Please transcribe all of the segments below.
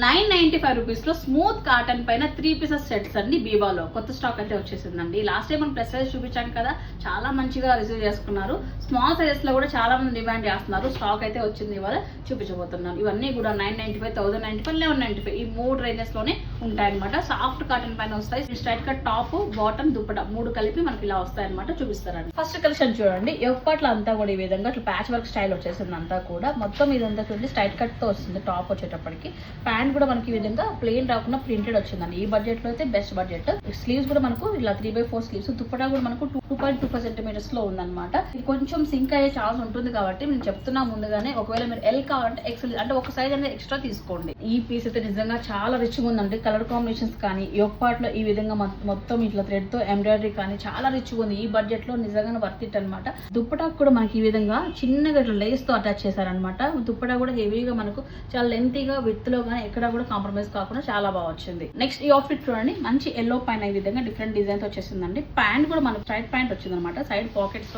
Nine ninety five రూపీస్లో smooth cotton పైన three pieces sets అండి బీబాలో కొత్త స్టాక్ అయితే వచ్చేసిందండి. లాస్ట్ టైం మనం ప్లస్ సైజ్ చూపించాం కదా చాలా మంచిగా రిసీవ్ చేసుకున్నారు. స్మాల్ సైజెస్లో కూడా చాలా మంది డిమాండ్ చేస్తున్నారు. స్టాక్ అయితే వచ్చింది ఇవాళ చూపించబోతున్నాం ఇవన్నీ కూడా nine ninety five thousand ninety five eleven ninety five. ఈ మూడు రేంజెస్లోనే ఉంటాయన్నమాట. సాఫ్ట్ కాటన్ పైన వస్తాయి. Straight cut top bottom dupatta మూడు కలిపి మనకి ఇలా వస్తాయన్నమాట. చూపిస్తారండి. ఫస్ట్ కలెక్షన్ చూడండి. ఎప్పట్లో అంతా కూడా ఈ విధంగా ఇట్లా ప్యాచ్ వర్క్ స్టైల్ వచ్చేసింది అంతా కూడా. మొత్తం ఇదంతా చూడండి స్ట్రైట్ కట్తో వస్తుంది టాప్ వచ్చేటప్పటికి. ప్యాంట్ కూడా మనకి ఈ విధంగా ప్లెయిన్ రాకుండా ప్రింటెడ్ వచ్చిందండి. ఈ బడ్జెట్లో అయితే బెస్ట్ బడ్జెట్ స్లీవ్స్ కూడా మనకు ఇలా three by four sleeves dupatta కూడా మనకు టూ పాయింట్ టూ ఫైవ్ సెంటీమీటర్స్లో ఉందన్నమాట. ఇది కొంచెం సింక్ అయ్యే ఛాన్స్ ఉంటుంది కాబట్టి నేను చెప్తున్నా ముందుగానే ఒకవేళ మీరు ఎల్ కావాలంటే ఎక్స్ అంటే ఒక సైజ్ అనేది ఎక్స్ట్రా తీసుకోండి. ఈ పీస్ అయితే నిజంగా చాలా రిచ్ ఉందండి. కలర్ కాంబినేషన్స్ కానీ యొక్క పార్ట్ ఈ విధంగా మొత్తం ఇట్లా థ్రెడ్తో ఎంబ్రాయిడరీ కానీ చాలా రిచ్ ఉంది. ఈ బడ్జెట్లో నిజంగా వర్త్ ఇట్ అనమాట దుప్పటాకు కూడా మనకి ఈ విధంగా చిన్నగా ఇట్లా లేస్తో అటాచ్ చేశారనమాట దుప్పటా కూడా హెవీగా మనకు చాలా లెంతీగా విత్లో కానీ ఎక్కడ కూడా కాంప్రమైజ్ కాకుండా చాలా బాగా వచ్చింది. నెక్స్ట్ ఈ అవుట్ఫిట్ చూడండి. మంచి ఎల్లో పైన ఈ విధంగా డిఫరెంట్ డిజైన్ వచ్చేసిందండి. ప్యాంట్ కూడా మనకు సైడ్ ప్యాంట్ వచ్చింది అనమాట సైడ్ పాకెట్స్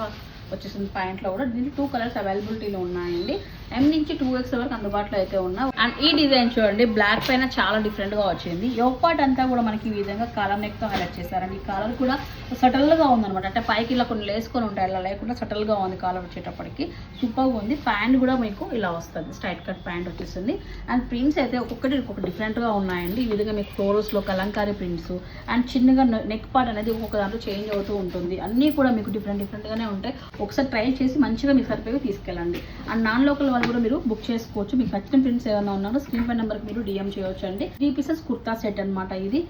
వచ్చేసింది ప్యాంట్లో కూడా. దీనికి టూ కలర్స్ అవైలబిలిటీలో ఉన్నాయండి. నుంచి టూ ఎక్స్ వరకు అందుబాటులో అయితే ఉన్నా. అండ్ ఈ డిజైన్ చూడండి బ్లాక్ పైన చాలా డిఫరెంట్గా వచ్చింది. యోగ్ పార్ట్ అంతా కూడా మనకి ఈ విధంగా కాలర్ నెక్తో హైలైట్ చేశారండి. ఈ కాలర్ కూడా సటల్గా ఉందన్నమాట. అంటే పైకి ఇలా కొన్ని లేసుకొని ఉంటాయి. అలా లేకుండా సటల్గా ఉంది కాలర్ వచ్చేటప్పటికి. సూపర్ ఉంది. ప్యాంట్ కూడా మీకు ఇలా వస్తుంది. స్ట్రైట్ కట్ ప్యాంట్ వచ్చేసింది అండ్ ప్రింట్స్ అయితే ఒక్కొక్కటి ఒక్కొక్క డిఫరెంట్గా ఉన్నాయండి. ఈ విధంగా మీకు ఫ్లోరోస్లో కలంకారీ ప్రింట్స్ అండ్ చిన్నగా నెక్ పార్ట్ అనేది ఒక్కొక్క దాంట్లో చేంజ్ అవుతూ ఉంటుంది. అన్నీ కూడా మీకు డిఫరెంట్ డిఫరెంట్ గానే ఉంటాయి. ఒకసారి ట్రై చేసి మంచిగా మీకు సరిపోయి తీసుకెళ్ళండి. అండ్ నాన్ లోకల్ వాళ్ళు కూడా మీరు బుక్ చేసుకోవచ్చు. మీకు నచ్చిన ప్రింట్స్ ఏమైనా ఉన్నారో స్క్రీన్ పై నెంబర్కి మీరు డిఎం చేయవచ్చు అండి త్రీ పీసెస్ కుర్తా సెట్ అన్నమాట ఇది.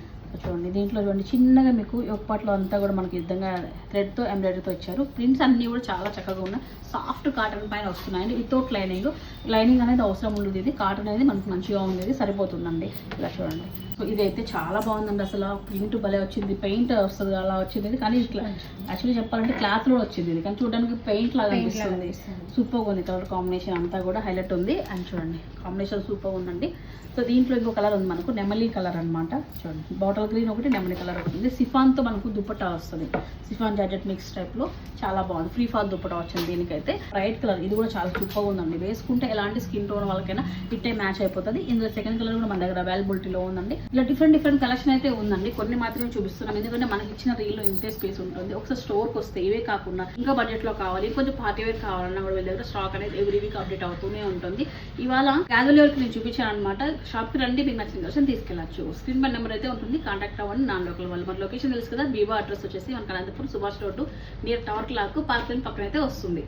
చూడండి. దీంట్లో చూడండి చిన్నగా మీకు ఒక్కట్లో అంతా కూడా మనకి ఈ విధంగా థ్రెడ్తో ఎంబ్రాయిడరీతో ఇచ్చారు. ప్రింట్స్ అన్నీ కూడా చాలా చక్కగా ఉన్నాయి. సాఫ్ట్ కాటన్ పైన వస్తున్నాయండి. వితౌట్ లైనింగ్ లైనింగ్ అనేది అవసరం ఉండదు ఇది. కాటన్ అనేది మనకు మంచిగా ఉండేది సరిపోతుందండి. ఇలా చూడండి. సో ఇదైతే చాలా బాగుందండి అసలు. ప్రింట్ భలే వచ్చింది. పెయింట్ వస్తుంది అలా వచ్చింది ఇది. కానీ ఇట్లా యాక్చువల్లీ చెప్పాలంటే క్లాత్లో వచ్చింది ఇది. కానీ చూడడానికి పెయింట్ లాగా అనిపిస్తుంది. సూపర్ ఉంది కలర్ కాంబినేషన్ అంతా కూడా. హైలైట్ ఉంది. అండ్ చూడండి కాంబినేషన్ సూపర్ ఉందండి. సో దీంట్లో ఇంకో కలర్ ఉంది మనకు. నెమలి కలర్ అన్నమాట. చూడండి. బాటిల్ గ్రీన్ ఒకటి నెమలి కలర్ ఒకటి ఉంది. సిఫాన్తో మనకు దుప్పట్టా వస్తుంది. సిఫాన్ జాకెట్ మిక్స్ టైప్లో చాలా బాగుంది. ఫ్రీ ఫాల్ దుప్పట వచ్చింది దీనికైతే. రైట్ కలర్ ఇది కూడా చాలా సూపర్గా ఉందండి. వేసుకుంటే ఎలాంటి స్కిన్ టోన్ వాళ్ళకైనా ఇట్టే మ్యాచ్ అయిపోతుంది. ఇందులో సెకండ్ కలర్ కూడా మన దగ్గర అవైలబిలిటీలో ఉందండి. ఇలా డిఫరెంట్ డిఫరెంట్ కలెక్షన్ అయితే ఉందండి. కొన్ని మాత్రమే చూపిస్తున్నాం. ఎందుకంటే మనకి ఇచ్చిన రీల్లో ఇంతే స్పేస్ ఉంటుంది. ఒకసారి స్టోర్కి వస్తే ఇవే కాకుండా ఇంకా బడ్జెట్లో కావాలి కొంచెం పార్టీ వేర్ కావాలన్నా కూడా వీళ్ళ దగ్గర స్టాక్ అనేది ఎవ్రీ వీక్ అప్డేట్ అవుతూనే ఉంటుంది. ఇవాళ క్యాజువల్ వరకు నేను చూపించాను అనమాట షాప్కి రండి మీకు నచ్చిన కలెక్షన్ తీసుకెళ్ళచ్చు. స్క్రీన్ పై నెంబర్ అయితే ఉంటుంది. కాంటాక్ట్ అవ్వండి. నాన్ లోకల్ వాళ్ళు. మన లొకేషన్ తెలుసు కదా? బీవా అడ్రస్ వచ్చేసి మన Anantapuram Subhash road near tower clock park పక్కన అయితే వస్తుంది.